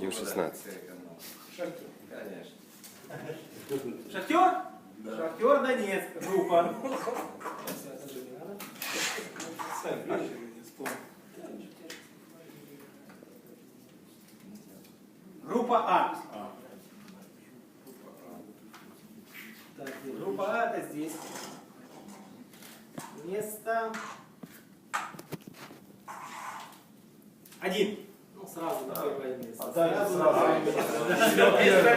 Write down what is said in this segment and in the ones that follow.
Ю-16. Конечно. Шахтер? Шахтер Донецк, группа. Группа А. Так, группа А это здесь. Место один. Сразу на первое место. Сразу на первое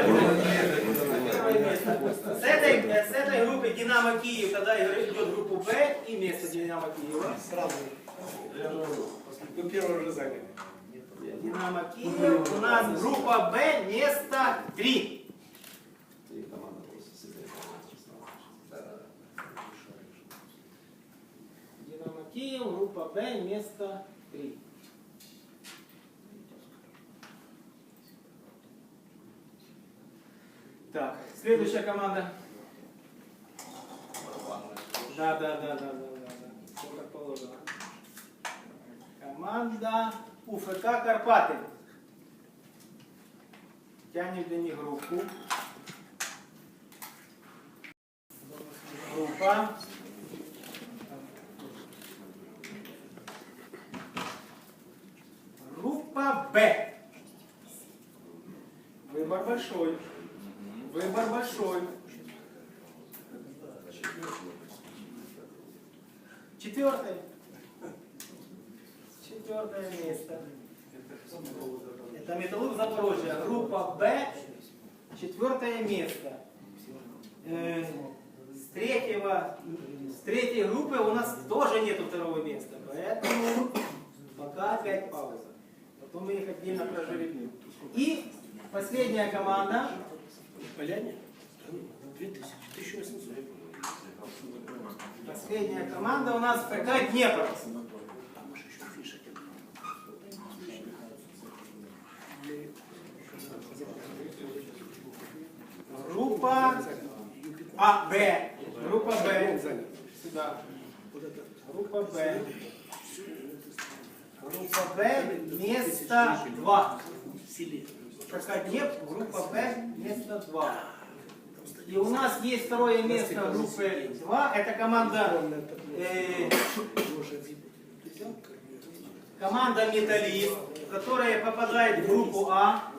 место. С этой, с этой группы Динамо Киев тогда идет группу Б и место Динамо Киева. Сразу. Вы первый уже заняли. Динамо Киев. У нас группа Б, место 3. Динамо Киев, группа Б, место 3. Так, следующая команда. Да, да, да, да, да, да. Все как положено. Команда УФК Карпаты. Тянем для них группу. Группа. Группа Б. Выбор большой. Выбор большой. Четвертое. Четвертое место. Это Металлург Запорожье. Группа Б. Четвертое место. Э, С третьего, с третьей группы у нас тоже нету второго места. Поэтому пока опять пауза. Потом мы их отдельно прожеребим. И последняя команда. Поляне? 2000, 1800. Последняя команда у нас ФК Днепр. Группа А, Б. Группа Б. Сюда. Группа Б. Группа Б, место 2. В селе. ФК Днепр, группа Б, место 2. И у нас есть второе место группы 2. Это команда, э, команда Металлист, которая попадает в группу А.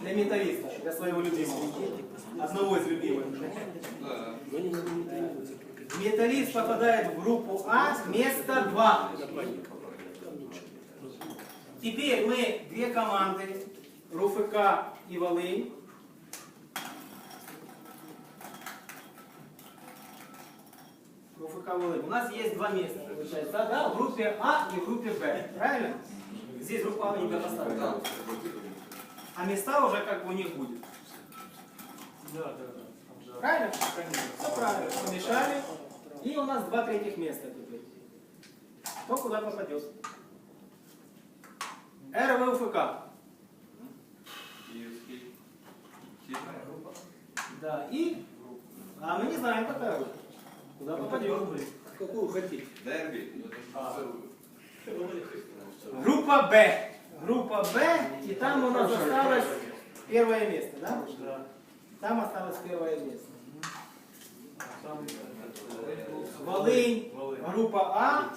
Для металлиста, для своего любимого. Одного из любимых. Металлист попадает в группу А, место 2. Теперь мы две команды, РУФК и Волынь. РУФК Волынь. У нас есть два места, получается, да, в группе А и в группе Б. Правильно? Здесь группа А не поставили, да? А места уже как бы у них будет. Правильно? Все правильно. Помешали. И у нас два третьих места теперь. Кто куда попадет? РВУФК. Да, и... А мы не знаем, какая группа. Куда попадет. Какую хотите? Дерби. Группа Б. Группа Б, и там у нас осталось первое место, да? Там осталось первое место. Волынь, группа А,